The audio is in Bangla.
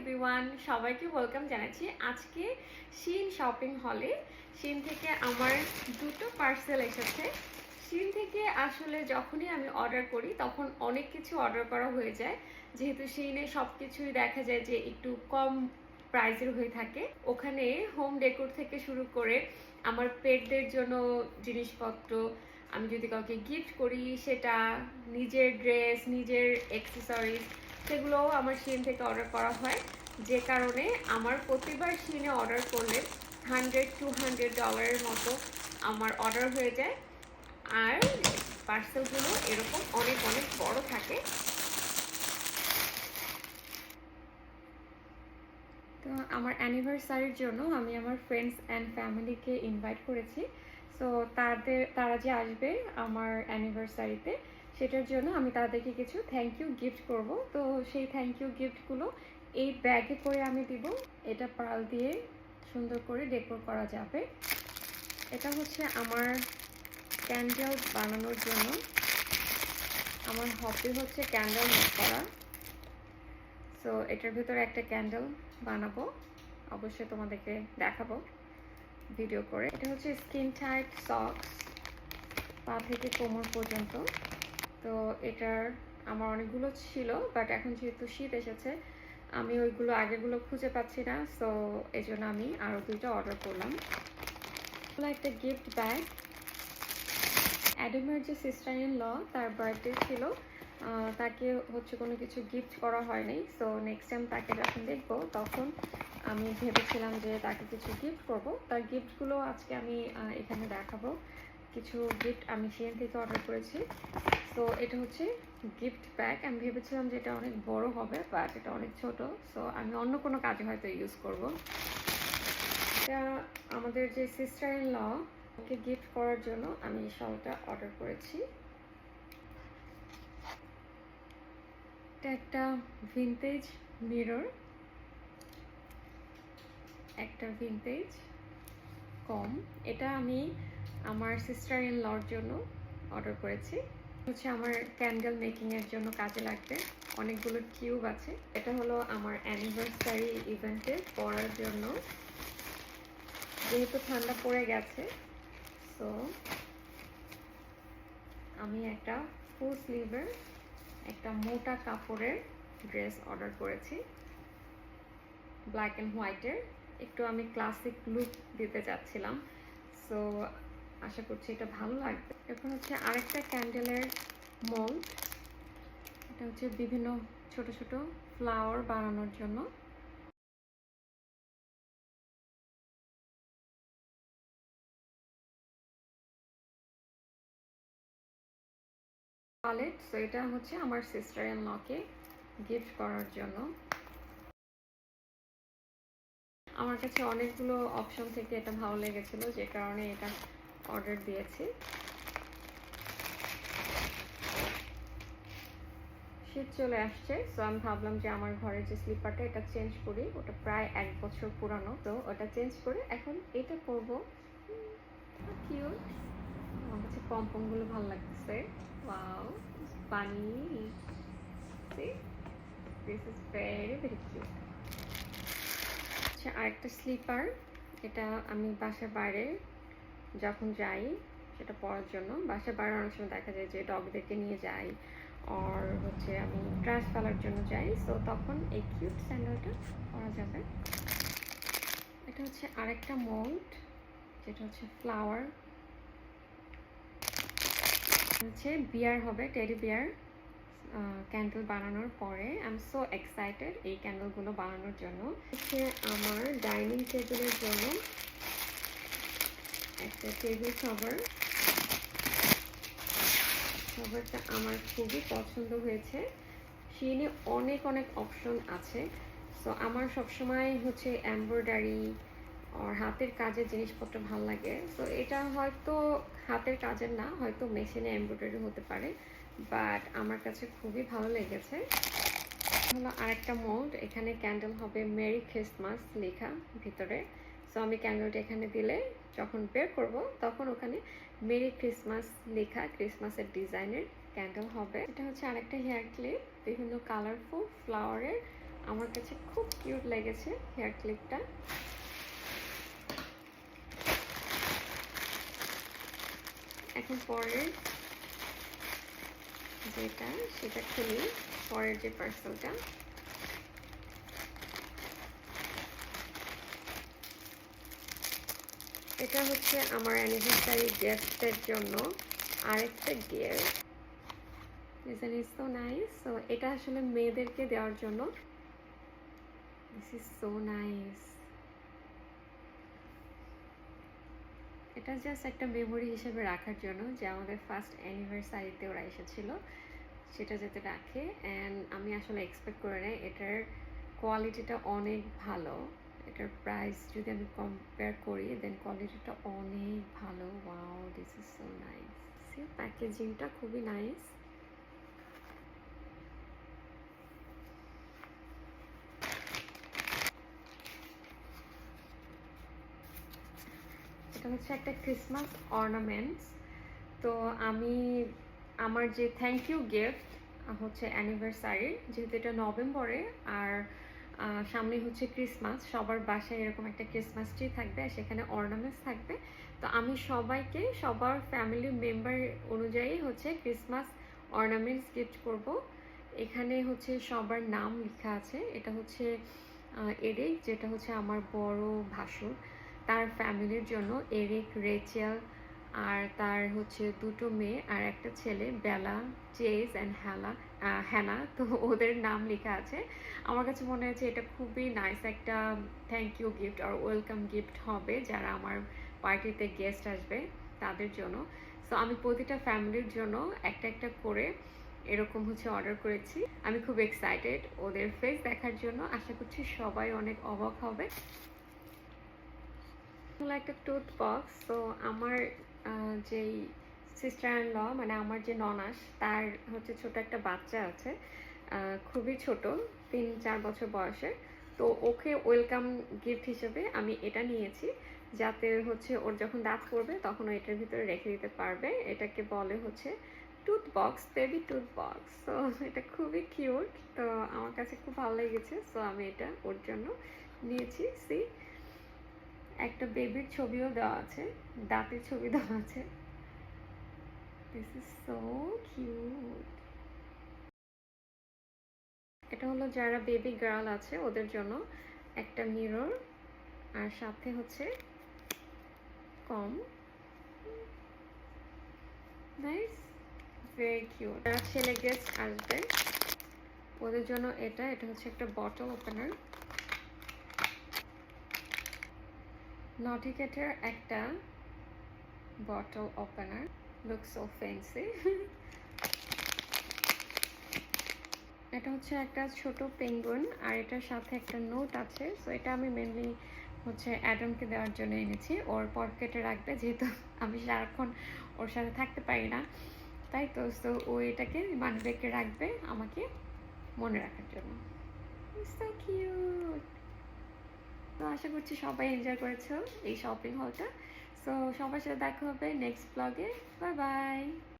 এভরিওয়ান সবাইকে ওয়েলকাম জানাচ্ছি আজকে শিন শপিং হলে শিন থেকে আমার দুটো পার্সেল এসেছে। শিন থেকে আসলে যখনই আমি অর্ডার করি, তখন অনেক কিছু অর্ডার করা হয়ে যায়। যেহেতু শিনে সব কিছুই দেখা যায় যে একটু কম প্রাইজের হয়ে থাকে। ওখানে হোম ডেকোর থেকে শুরু করে আমার পেটদের জন্য জিনিসপত্র, আমি যদি কাউকে গিফট করি, সেটা নিজের ড্রেস নিজের অ্যাক্সেসরিজ সেগুলোও আমার শিন থেকে অর্ডার করা হয়। যে কারণে আমার প্রতিবার শিনে অর্ডার করলে হান্ড্রেড টু হান্ড্রেড ডলারের মতো আমার অর্ডার হয়ে যায়। আর পার্সেলগুলো এরকম অনেক অনেক বড় থাকে। তো আমার অ্যানিভার্সারির জন্য আমি আমার ফ্রেন্ডস অ্যান্ড ফ্যামিলিকে ইনভাইট করেছি। সো তাদের, তারা যে আসবে আমার অ্যানিভার্সারিতে সেটার জন্য আমি তাদেরকে কিছু থ্যাংক ইউ গিফট করব। তো সেই থ্যাংক ইউ গিফটগুলো এই ব্যাগে করে আমি দিব। এটা পাল দিয়ে সুন্দর করে ডেকোর করা যাবে। এটা হচ্ছে আমার ক্যান্ডেল বানানোর জন্য। আমার হবি হচ্ছে ক্যান্ডেল মেক করা। সো এটার ভিতরে একটা ক্যান্ডেল বানাবো। অবশ্যই তোমাদেরকে দেখাবো ভিডিও করে। এটা হচ্ছে স্কিন টাইট সক্স পা থেকে কোমর পর্যন্ত। তো এটার আমার অনেকগুলো ছিল বাট এখন যেহেতু শীত এসেছে, আমি ওইগুলো আগেগুলো খুঁজে পাচ্ছি না সো এই জন্য আমি আরও দুইটা অর্ডার করলাম। একটা গিফট ব্যাগ অ্যাডামের যে সিস্টার ইন ল তার বার্থডে ছিল তাকে হচ্ছে কোনো কিছু গিফট করা হয়নি সো নেক্সট টাইম তাকে যখন দেখব, তখন আমি ভেবেছিলাম যে তাকে কিছু গিফট করব। তার গিফটগুলো আজকে আমি এখানে দেখাবো। কিছু গিফট আমি সেন থেকে অর্ডার করেছি। তো এটা হচ্ছে গিফট প্যাক আমি ভেবেছিলাম যে এটা অনেক বড় হবে বাট এটা অনেক ছোট। সো আমি অন্য কোনো কাজে হয়তো ইউজ করব। এটা আমাদের যে সিস্টার ইন ল ওকে গিফট করার জন্য আমি শলটা অর্ডার করেছি। এটা একটা ভিনটেজ মিরর একটা ভিনটেজ কম। এটা আমি আমার সিস্টার ইন লর জন্য অর্ডার করেছি। হচ্ছে আমার ক্যান্ডেল মেকিং এর জন্য কাজে লাগবে। অনেকগুলো কিউব আছে। এটা হলো আমার অ্যানিভার্সারি ইভেন্টে পরার জন্য। যেহেতু ঠান্ডা পড়ে গেছে সো আমি একটা ফুল স্লিভের একটা মোটা কাপড়ের ড্রেস অর্ডার করেছি। ব্ল্যাক অ্যান্ড হোয়াইটের একটু আমি ক্লাসিক লুক দিতে চাচ্ছিলাম। সো আশা করছি এটা ভালো লাগবে। এখন হচ্ছে আরেকটা ক্যান্ডেলের মোল্ড এটা হচ্ছে বিভিন্ন ছোট ছোট ফ্লাওয়ার বানানোর জন্য। ওয়ালেট সো এটা হচ্ছে আমার সিস্টার ইন লকে গিফট করার জন্য। আমার কাছে অনেকগুলো অপশন থেকে এটা ভালো লেগেছিল, যে কারণে এটা অর্ডার দিয়েছি। শীত চলে আসছে সো আমি ভাবলাম যে আমার ঘরের যে স্লিপারটা এটা চেঞ্জ করি। ওটা প্রায় এক বছর পুরানো, তো ওটা চেঞ্জ করে এখন এটা করব কিউট আমার কাছে পম্পমগুলো ভালো লাগছে ওয়াও পানি আরেকটা স্লিপার এটা আমি বাসার বাইরে যখন যাই সেটা পড়ার জন্য বাসার বাইরে অনেক সময় দেখা যায় যে ডগদেরকে নিয়ে যাই আর হচ্ছে আমি ট্রাশ ফেলার জন্য যাই সো তখন এই কিউট স্যান্ডেলটা পরা যাবে। এটা হচ্ছে আরেকটা মোল্ড যেটা হচ্ছে ফ্লাওয়ার হচ্ছে বিয়ার হবে টেডি বিয়ার ক্যান্ডেল বানানোর পরে। আই এম সো এক্সাইটেড এই ক্যান্ডেলগুলো বানানোর জন্য। হচ্ছে আমার ডাইনিং টেবিলের জন্য একটা টেবিল কভার কভারটা আমার খুবই পছন্দ হয়েছে। সিনে অনেক অনেক অপশন আছে। সো আমার সবসময় হচ্ছে এমব্রয়ডারি আর হাতের কাজের জিনিসপত্র ভালো লাগে। তো এটা হয়তো হাতের কাজের না, হয়তো মেশিনে এমব্রয়ডারি হতে পারে। বাট আমার কাছে খুবই ভালো লেগেছে। হলো আরেকটা মোল্ড এখানে ক্যান্ডেল হবে মেরি ক্রিসমাস লেখা ভিতরে। সো আমি ক্যান্ডেলটা এখানে দিলে যখন বের করব, তখন ওখানে মেরি ক্রিসমাস লেখা ক্রিসমাসের ডিজাইনের ক্যান্ডেল হবে। এটা হচ্ছে আরেকটা হেয়ার ক্লিপ। বিভিন্ন কালারফুল ফ্লাওয়ারের আমার কাছে খুব কিউট লেগেছে হেয়ার ক্লিপটা। এখন পরের যেটা, সেটা খুলি, পরের যে পার্সেলটা। এটা হচ্ছে আমার অ্যানিভার্সারি গিফটের জন্য আরেকটা gift Isn't it so nice? So, এটা আসলে মেয়েদেরকে দেওয়ার জন্য। দিস ইজ সো নাইস এটা জাস্ট একটা মেমোরি হিসেবে রাখার জন্য যে আমাদের ফার্স্ট অ্যানিভার্সারিতে ওরা এসেছিল। সেটা যাতে রাখে। অ্যান্ড আমি আসলে এক্সপেক্ট করে নেই, এটার কোয়ালিটিটা অনেক ভালো। এটার প্রাইস যদি আমি কম্পেয়ার করি দেন কোয়ালিটিটা অনেক ভালো। Wow this is so nice প্যাকেজিংটা খুবই নাইস এটা হচ্ছে একটা ক্রিসমাস অর্নামেন্টস তো আমি, আমার যে থ্যাংক ইউ গিফট হচ্ছে অ্যানিভার্সারি যেহেতু এটা নভেম্বরে, আর সামনে হচ্ছে ক্রিসমাস সবার বাসায় এরকম একটা ক্রিসমাস ট্রি থাকবে, আর সেখানে অর্নামেন্টস থাকবে। তো আমি সবাইকে, সবার ফ্যামিলি মেম্বার অনুযায়ী হচ্ছে ক্রিসমাস অর্নামেন্টস গিফট করব। এখানে হচ্ছে সবার নাম লেখা আছে। এটা হচ্ছে এরিক যেটা হচ্ছে আমার বড় ভাসুর। তার ফ্যামিলির জন্য এরিক রেচেল আর তার হচ্ছে দুটো মেয়ে, আর একটা ছেলে বেলা চেজ অ্যান্ড হ্যালা হ্যানা তো ওদের নাম লেখা আছে। আমার কাছে মনে হয়েছে এটা খুবই নাইস একটা থ্যাংক ইউ গিফট আর ওয়েলকাম গিফট হবে যারা আমার পার্টিতে গেস্ট আসবে তাদের জন্য। সো আমি প্রতিটা ফ্যামিলির জন্য একটা একটা করে এরকম হচ্ছে অর্ডার করেছি। আমি খুব এক্সাইটেড ওদের ফেস দেখার জন্য। আশা করছি সবাই অনেক অবাক হবে। একটা টুথ বক্স তো আমার যেই সিস্টার ইন ল মানে আমার যে ননাস, তার হচ্ছে ছোট একটা বাচ্চা আছে খুবই ছোট, তিন, চার বছর বয়সের। তো ওকে ওয়েলকাম গিফট হিসেবে আমি এটা নিয়েছি, যাতে হচ্ছে ওর যখন দাঁত পড়বে, তখন ও এটার ভিতরে রেখে দিতে পারবে। এটাকে বলে হচ্ছে tooth box baby tooth box তো এটা খুবই কিউট তো আমার কাছে খুব ভালো লেগেছে সো আমি এটা ওর জন্য নিয়েছি। সি একটা বেবির ছবিও দেওয়া আছে, দাঁতের ছবি দেওয়া আছে। দিস ইজ সো কিউট এটা হলো যারা বেবি গার্ল আছে, ওদের জন্য একটা মিরর আর সাথে হচ্ছে কম। নাইস ভেরি কিউট যারা ছেলে গেস্ট আসবে, ওদের জন্য এটা এটা হচ্ছে একটা বটল ওপেনার নটিকেটের একটা bottle opener look so fancy এটা হচ্ছে একটা ছোট পেঙ্গুন আর এটার সাথে একটা নোট আছে। সো এটা আমি মেনলি হচ্ছে অ্যাডামকে দেওয়ার জন্য এনেছি। ওর পকেটে রাখবে যেহেতু আমি সারাক্ষণ ওর সাথে থাকতে পারি না। তাই তো তো ও এটাকে মানিব্যাগে রাখবে আমাকে মনে রাখার জন্য। সো তো আশা করছি সবাই এনজয় করেছ এই শপিং হলটা সো সবার সাথে দেখা হবে নেক্সট ব্লগে বাই বাই